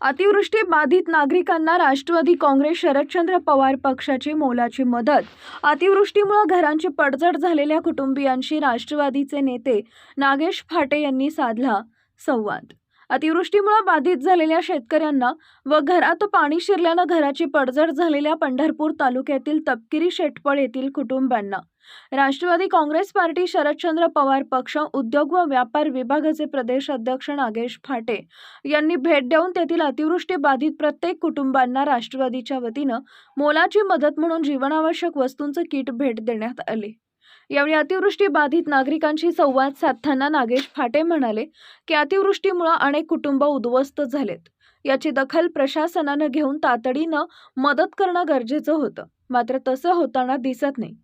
अतिवृष्टी बाधित नागरिकांना राष्ट्रवादी काँग्रेस शरदचंद्र पवार पक्षाची मोलाची मदत. अतिवृष्टीमुळे घरांची पडझड झालेल्या कुटुंबियांशी राष्ट्रवादीचे नेते नागेश फाटे यांनी साधला संवाद. अतिवृष्टीमुळे बाधित झालेल्या शेतकऱ्यांना व घरात पाणी शिरल्यानं घराची पडझड झालेल्या पंढरपूर तालुक्यातील तपकिरी शेटपळ येथील कुटुंबांना. राष्ट्रवादी काँग्रेस पार्टी शरदचंद्र पवार पक्ष उद्योग व व्यापार विभागाचे प्रदेश अध्यक्ष नागेश फाटे यांनी भेट देऊन तेथील अतिवृष्टी बाधित प्रत्येक कुटुंबांना राष्ट्रवादीच्या वतीनं मोलाची मदत म्हणून जीवनावश्यक वस्तूंचं किट भेट देण्यात आले. यावेळी अतिवृष्टी बाधित नागरिकांशी संवाद साधताना नागेश फाटे म्हणाले की अतिवृष्टीमुळे अनेक कुटुंब उद्ध्वस्त झालेत. याची दखल प्रशासनानं घेऊन तातडीनं मदत करणं गरजेचं होतं. मात्र तसं होताना दिसत नाही.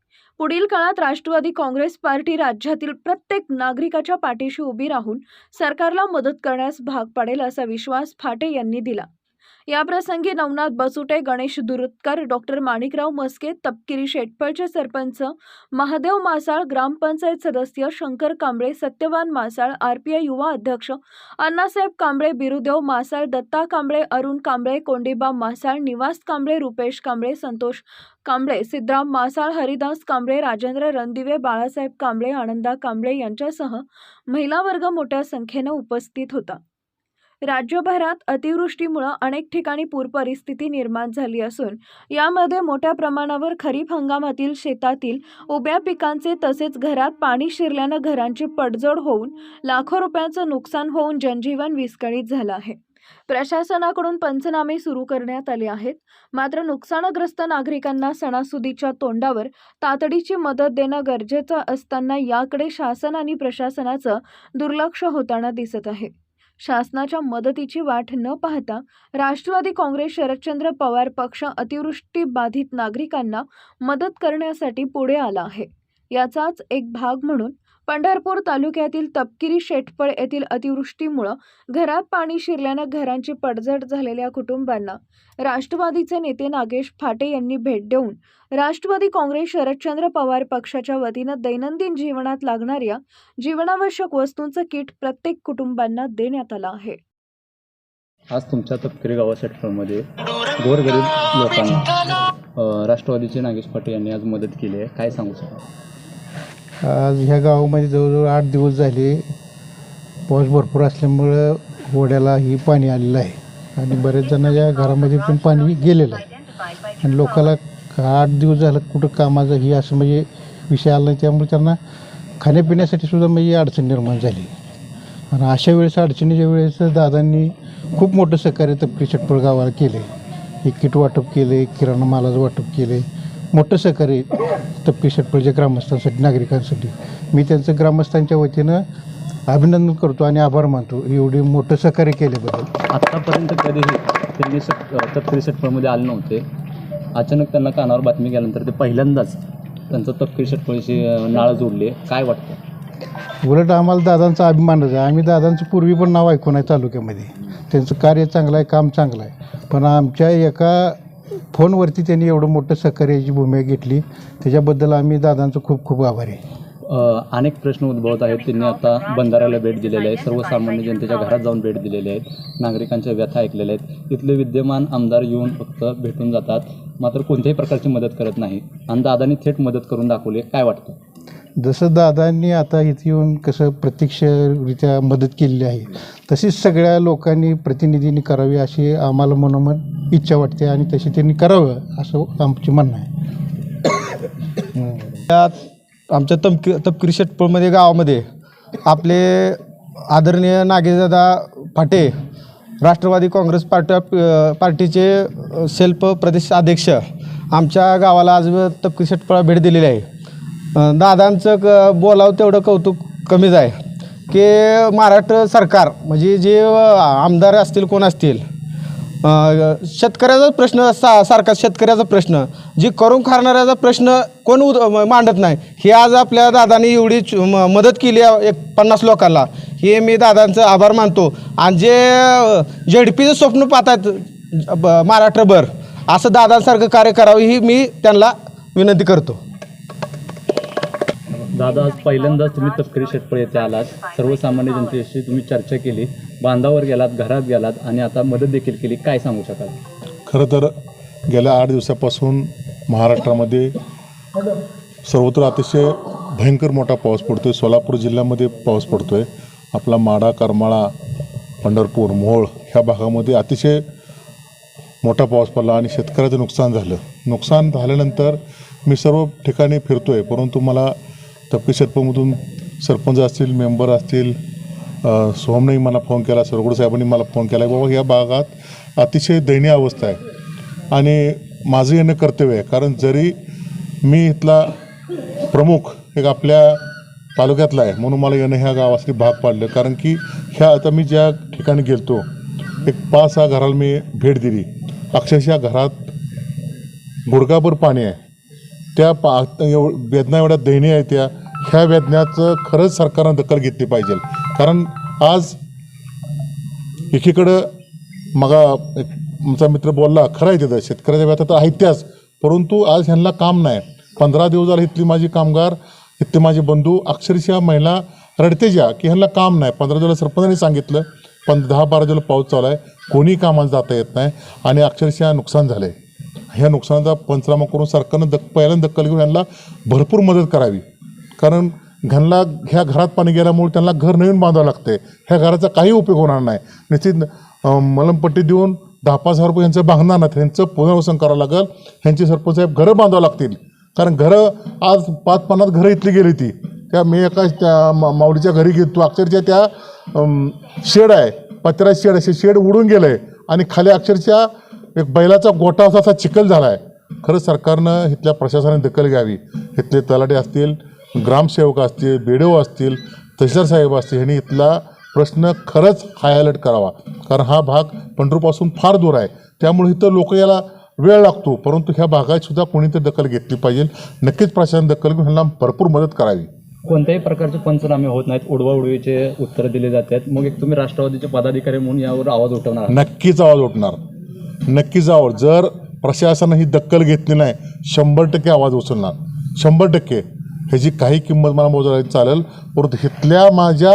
पुढील काळात राष्ट्रवादी काँग्रेस पार्टी राज्यातील प्रत्येक नागरिकाच्या पाठीशी उभी राहून सरकारला मदत करण्यास भाग पाडेल असा विश्वास फाटे यांनी दिला. याप्रसंगी नवनाथ बसुटे गणेश दुरुतकर डॉक्टर माणिकराव मस्के तपकिरी शेटफळचे सरपंच महादेव मासाळ ग्रामपंचायत सदस्य शंकर कांबळे सत्यवान मासाळ आरपीआय युवा अध्यक्ष अण्णासाहेब कांबळे बिरुदेव मासाळ दत्ता कांबळे अरुण कांबळे कोंडीबा मासाळ निवास कांबळे रुपेश कांबळे संतोष कांबळे सिद्धराम मासाळ हरिदास कांबळे राजेंद्र रणदिवे बाळासाहेब कांबळे आनंदा कांबळे यांच्यासह महिला वर्ग मोठ्या संख्येनं उपस्थित होता. राज्यभरात अतिवृष्टीमुळं अनेक ठिकाणी पूर परिस्थिती निर्माण झाली असून यामध्ये मोठ्या प्रमाणावर खरीप हंगामातील शेतातील उभ्या पिकांचे तसेच घरात पाणी शिरल्यानं घरांची पडझड होऊन लाखो रुपयांचं नुकसान होऊन जनजीवन विस्कळीत झालं आहे. प्रशासनाकडून पंचनामे सुरू करण्यात आले आहेत. मात्र नुकसानग्रस्त नागरिकांना सणासुदीच्या तोंडावर तातडीची मदत देणं गरजेचं असताना याकडे शासन आणि प्रशासनाचं दुर्लक्ष होताना दिसत आहे. शासनाच्या मदतीची वाट न पाहता राष्ट्रवादी काँग्रेस शरदचंद्र पवार पक्ष अतिवृष्टी बाधित नागरिकांना मदत करण्यासाठी पुढे आला आहे. याचाच एक भाग म्हणून पंढरपूर तालुक्यातील तपकिरी शेटपळ येथील अतिवृष्टीमुळं घरात पाणी शिरल्यानं घरांची पडझड झालेल्या कुटुंबांना राष्ट्रवादीचे नेते नागेश फाटे यांनी भेट देऊन राष्ट्रवादी काँग्रेस शरदचंद्र पवार पक्षाच्या वतीनं दैनंदिन जीवनात लागणाऱ्या जीवनावश्यक वस्तूंचं किट प्रत्येक कुटुंबांना देण्यात आलं आहे. आज तुमच्या तपकिरी गावा सेक्टरमध्ये गोरगरीब लोकांना राष्ट्रवादीचे नागेश पाटील यांनी आज मदत केली आहे. काय सांगू शकता? आज ह्या गावामध्ये जवळजवळ आठ दिवस झाले पाऊस भरपूर असल्यामुळं होड्याला ही पाणी आलेलं आहे. आणि बरेच जणांच्या घरामध्ये पण पाणी गेलेलं आहे. आणि लोकाला आठ दिवस झालं कुठं कामाचं ही असं म्हणजे विषय आला नाही. त्यामुळे त्यांना खाण्यापिण्यासाठी सुद्धा म्हणजे अडचण निर्माण झाली. आणि अशा वेळेस अडचणीच्या वेळेस दादांनी खूप मोठं सहकार्य तपकी चटपळ गावाला केले. हे किट वाटप केले किराणा मालाचं वाटप केले. मोठं सहकार्य तपकी षटपळच्या ग्रामस्थांसाठी नागरिकांसाठी. मी त्यांचं ग्रामस्थांच्या वतीनं अभिनंदन करतो आणि आभार मानतो. एवढे मोठं सहकार्य केल्याबद्दल. आत्तापर्यंत कधीही त्यांनी सट तपकिरी सेटपळमध्ये आले नव्हते. अचानक त्यांना कानावर बातमी गेल्यानंतर ते पहिल्यांदाच त्यांचं तपकिरी सेटपळीशी नाळ जोडली. काय वाटतं? उलट आम्हाला दादांचा अभिमानच आहे आम्ही दादांचं पूर्वी पण नाव ऐकून आहे तालुक्यामध्ये. त्यांचं कार्य चांगलं आहे काम चांगलं आहे. पण आमच्या एका फोनवरती त्यांनी एवढं मोठं सहकार्याची भूमिका घेतली. त्याच्याबद्दल आम्ही दादांचं खूप खूप आभारी आहे. अनेक प्रश्न उद्भवत आहेत. त्यांनी आता बंधाऱ्याला भेट दिलेली आहे. सर्वसामान्य जनतेच्या घरात जाऊन भेट दिलेली आहेत नागरिकांच्या व्यथा ऐकलेल्या आहेत. इथले विद्यमान आमदार येऊन फक्त भेटून जातात. मात्र कोणत्याही प्रकारची मदत करत नाही. आणि दादांनी थेट मदत करून दाखवली काय वाटतं? जसं दादांनी आता इथे येऊन कसं प्रत्यक्षरित्या मदत केलेली आहे तशीच सगळ्या लोकांनी प्रतिनिधींनी करावी अशी आम्हाला मनोमन इच्छा वाटते आणि तशी त्यांनी करावं असं आमची म्हणणं आहे. त्यात आमच्या तपकी तपकिरी शेटपळमध्ये गावामध्ये आपले आदरणीय नागेशदादा फाटे राष्ट्रवादी काँग्रेस पार्टी पार्टीचे सेल्फ प्रदेश अध्यक्ष आमच्या गावाला आज तपकिरी शेटपळा भेट दिलेली आहे. दादांचं क बोलावं तेवढं कौतुक कमीच आहे. की महाराष्ट्र सरकार म्हणजे जे आमदार असतील कोण असतील शेतकऱ्याचा प्रश्न सा सारखा शेतकऱ्याचा प्रश्न. जी करून खाणाऱ्याचा प्रश्न कोण उद मांडत नाही. हे आज आपल्या दादानी एवढी म- मदत केली आहे एक पन्नास लोकांना. हे मी दादांचं आभार मानतो. आणि जे झेडपीचं स्वप्न पाहतात महाराष्ट्रभर असं दादांसारखं कार्य करावं ही मी त्यांना विनंती करतो. दादा आज पहिल्यांदाच तुम्ही तपकरी शेटपळ येथे आलात. सर्वसामान्य जनतेशी तुम्ही चर्चा केली बांधावर गेलात घरात गेलात आणि आता मदत देखील केली. काय सांगू शकाल? खरं तर गेल्या आठ दिवसापासून महाराष्ट्रामध्ये सर्वत्र अतिशय भयंकर मोठा पाऊस पडतो आहे सोलापूर जिल्ह्यामध्ये पाऊस पडतो आहे आपला माडा करमाळा पंढरपूर मोहोळ ह्या भागामध्ये अतिशय मोठा पाऊस पडला आणि शेतकऱ्याचं नुकसान झालं. नुकसान झाल्यानंतर मी सर्व ठिकाणी फिरतो आहे परंतु मला तपकी शेतपमधून सरपंच असतील मेंबर असतील सोहमनेही मला फोन केला सरगुड साहेबांनी मला फोन केला बाबा या भागात अतिशय दयनीय अवस्था आहे. आणि माझं येणं कर्तव्य आहे कारण जरी मी इथला प्रमुख एक आपल्या तालुक्यातला आहे म्हणून मला येणं ह्या गावासाठी भाग पाडलं. कारण की ह्या आता मी ज्या ठिकाणी गेलतो एक पाच सहा घराला मी भेट दिली. अक्षरशः घरात गुडघाभर पाणी आहे. त्या पा एव वेदना एवढ्या दयनीय आहेत त्या ह्या वेदनाचं खरंच सरकारनं दखल घेतली पाहिजे. कारण आज एकीकडं मगा एक आमचा मित्र बोलला खरं आहे तिथं शेतकऱ्याच्या व्यथा तर आहे त्याच परंतु आज ह्यांना काम नाही. पंधरा दिवस झाले इथली माझी कामगार इथले माझे बंधू अक्षरशः महिला रडते ज्या की ह्यांना काम नाही. पंधरा दिवस सरपंचाने सांगितलं पण दहा बारा दिवस पाऊस चालू आहे कोणी कामाला जाता येत नाही आणि अक्षरशः नुकसान झालं आहे ह्या नुकसानाचा पंचनामा करून सरकारनं दक पहिल्यांदा दक्कल घेऊन यांना भरपूर मदत करावी. कारण घनला ह्या घरात पाणी गेल्यामुळे त्यांना घर नवीन बांधावं लागते ह्या घराचा काही उपयोग होणार नाही. निश्चित मलमपट्टी देऊन दहा पाच हजार रुपये यांचं बांधणार नाही त्यांचं पुनर्वसन करावं लागेल. ह्यांची सरपंचसाहेब घरं बांधावं लागतील. कारण घरं आज पाच पन्नास घरं इथली गेली ती त्या मी एका त्या मा- माऊलीच्या घरी घेतो अक्षरशः त्या शेड आहे. पत्र्या शेड असे शेड उडून गेलं आहे आणि खाली अक्षरशः एक बैलाचा गोटा असा असा चिखल झाला आहे खरं सरकारनं इथल्या प्रशासनाने दखल घ्यावी. इथले तलाटे असतील ग्रामसेवक असतील बी असतील तहसीलदार साहेब असतील ह्यांनी इथला प्रश्न खरंच हाय अलर्ट करावा. कारण हा भाग पंढरपूरपासून फार दूर आहे. त्यामुळे इथं लोक याला वेळ लागतो. परंतु ह्या भागात सुद्धा कोणीतरी दखल घेतली पाहिजे. नक्कीच प्रशासन दखल घेऊन ह्यांना भरपूर मदत करावी. कोणत्याही प्रकारचे पंचनामे होत नाहीत. उडवाउडवीचे उत्तरं दिले जातात. मग एक तुम्ही राष्ट्रवादीचे पदाधिकारी म्हणून यावर आवाज उठवणार. नक्कीच आवाज उठणार. नक्कीच जावं जर प्रशासनानं ही दक्कल घेतली नाही शंभर टक्के आवाज उचलणार. शंभर टक्के. ह्याची काही किंमत मला मोजायला चालेल. परंतु इथल्या माझ्या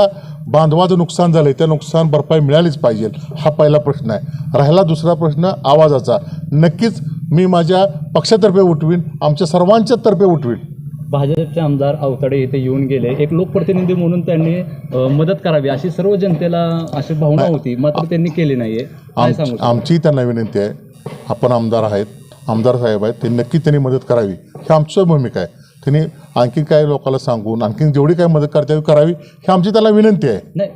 बांधवाचं नुकसान झालं त्या नुकसान भरपाई मिळालीच पाहिजे हा पहिला प्रश्न आहे. राहिला दुसरा प्रश्न आवाजाचा. नक्कीच मी माझ्या पक्षातर्फे उठवीन आमच्या सर्वांच्या तर्फे उठवीन. भाजपचे आमदार अवताडे इथे येऊन गेले. एक लोकप्रतिनिधी म्हणून त्यांनी मदत करावी अशी सर्व जनतेला अशी भावना होती. मात्र त्यांनी केली नाहीये. काय सांगू आमची त्यांना विनंती आहे. आपण आमदार आहेत. आमदार साहेब आहेत. ते नक्की त्यांनी मदत करावी. ही आमची भूमिका आहे. त्यांनी आणखी काय लोकांना सांगून आणखी जेवढी काय मदत करता येईल करावी ही आमची त्याला विनंती आहे. नाही